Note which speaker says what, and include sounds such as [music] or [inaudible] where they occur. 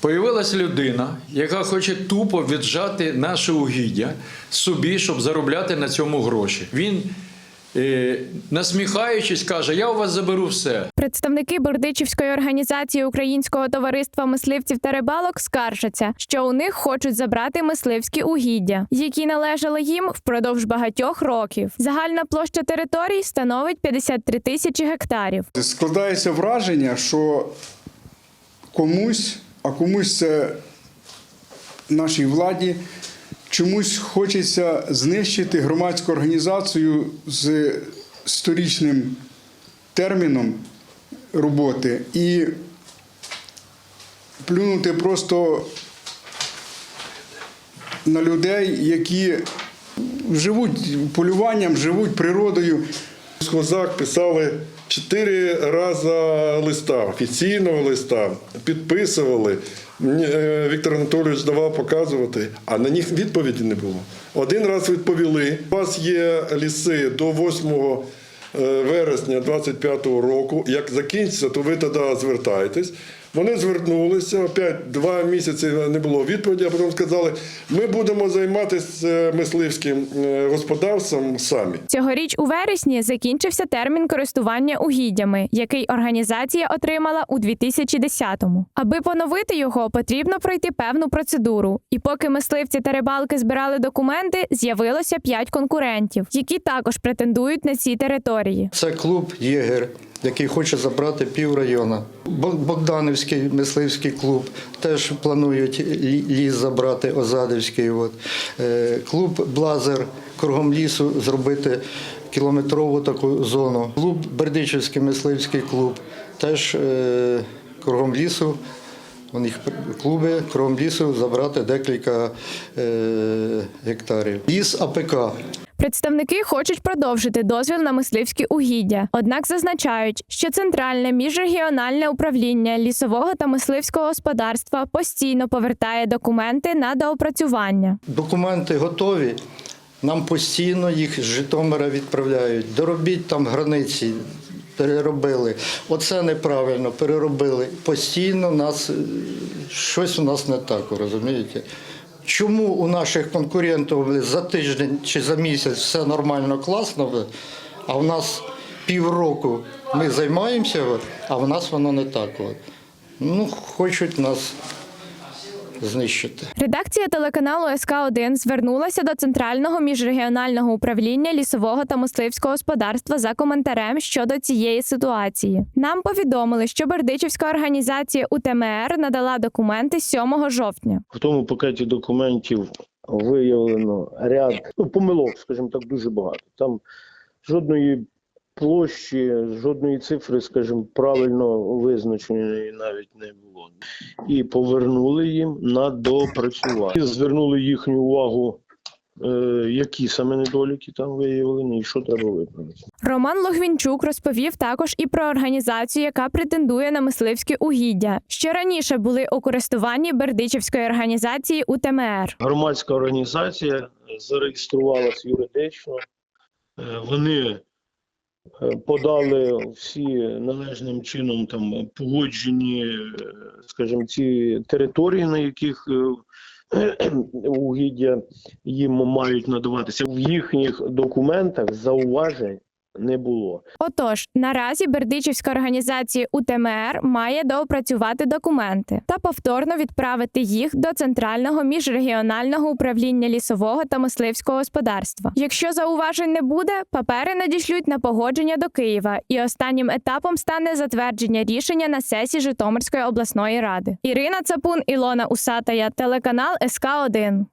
Speaker 1: Появилась людина, яка хоче тупо віджати наше угіддя собі, щоб заробляти на цьому гроші. Він, е, насміхаючись, каже: Я у вас заберу все.
Speaker 2: Представники Бердичівської організації Українського товариства мисливців та рибалок скаржаться, що у них хочуть забрати мисливські угіддя, які належали їм впродовж багатьох років. Загальна площа територій становить 53 тисячі гектарів.
Speaker 3: Складається враження, що комусь, а комусь це нашій владі, чомусь хочеться знищити громадську організацію з сторічним терміном роботи і плюнути просто на людей, які живуть полюванням, живуть природою.
Speaker 4: Схозак писали чотири рази листа, офіційного листа, підписували. Е, Віктор Анатолійович давав показувати, а на них відповіді не було. Один раз відповіли: у вас є ліси до 8 е, вересня 25-го року. Як закінчиться, то ви тоді звертаєтесь. Вони звернулися, опять два місяці не було відповіді, а потім сказали, ми будемо займатися е, мисливським е, господарством самі.
Speaker 2: Цьогоріч у вересні закінчився термін користування угіддями, який організація отримала у 2010-му. Аби поновити його, потрібно пройти певну процедуру. І поки мисливці та рибалки збирали документи, з'явилося п'ять конкурентів, які також претендують на ці території.
Speaker 5: Це клуб Єгер, який хоче забрати пів району. Бо- Богданівський мисливський клуб теж планують ліс забрати, Озадівський. От. Е, Клуб Блазер кругом лісу зробити кілометрову таку зону. Клуб Бердичівський мисливський клуб теж е, кругом лісу. У них клуби кругом лісу забрати декілька е, гектарів. Ліс АПК.
Speaker 2: Представники хочуть продовжити дозвіл на мисливські угіддя, однак зазначають, що центральне міжрегіональне управління лісового та мисливського господарства постійно повертає документи на доопрацювання.
Speaker 5: Документи готові. Нам постійно їх з Житомира відправляють. Доробіть там границі, переробили. Оце неправильно, переробили. Постійно нас е, щось у нас не так, розумієте? Чому у наших конкурентів за тиждень чи за місяць все нормально, класно, а в нас півроку ми займаємося, а в нас воно не так. Ну, хочуть нас знищити.
Speaker 2: Редакція телеканалу СК 1 звернулася до центрального міжрегіонального управління лісового та мисливського господарства за коментарем щодо цієї ситуації. Нам повідомили, що Бердичівська організація УТМР надала документи 7 жовтня.
Speaker 6: В тому пакеті документів виявлено ряд ну, помилок, скажімо так, дуже багато. Там жодної площі, жодної цифри, скажімо, правильно визначеної навіть не було. І повернули їм на доопрацювання. І Звернули їхню увагу, е, які саме недоліки там виявлені і що треба виправити.
Speaker 2: Роман Логвінчук розповів також і про організацію, яка претендує на мисливські угіддя, що раніше були у користуванні Бердичівської організації УТМР.
Speaker 6: громадська організація зареєструвалась юридично. Е, Вони подали всі належним чином там погоджені, е, скажімо, ці території, на яких е, [clears throat] угіддя їм мають надаватися. В їхніх документах зауважень не було.
Speaker 2: Отож, наразі Бердичівська організація УТМР має доопрацювати документи та повторно відправити їх до центрального міжрегіонального управління лісового та мисливського господарства. Якщо зауважень не буде, папери надішлють на погодження до Києва, і останнім етапом стане затвердження рішення на сесії Житомирської обласної ради. Ірина Цапун, Ілона Усатая, телеканал СК 1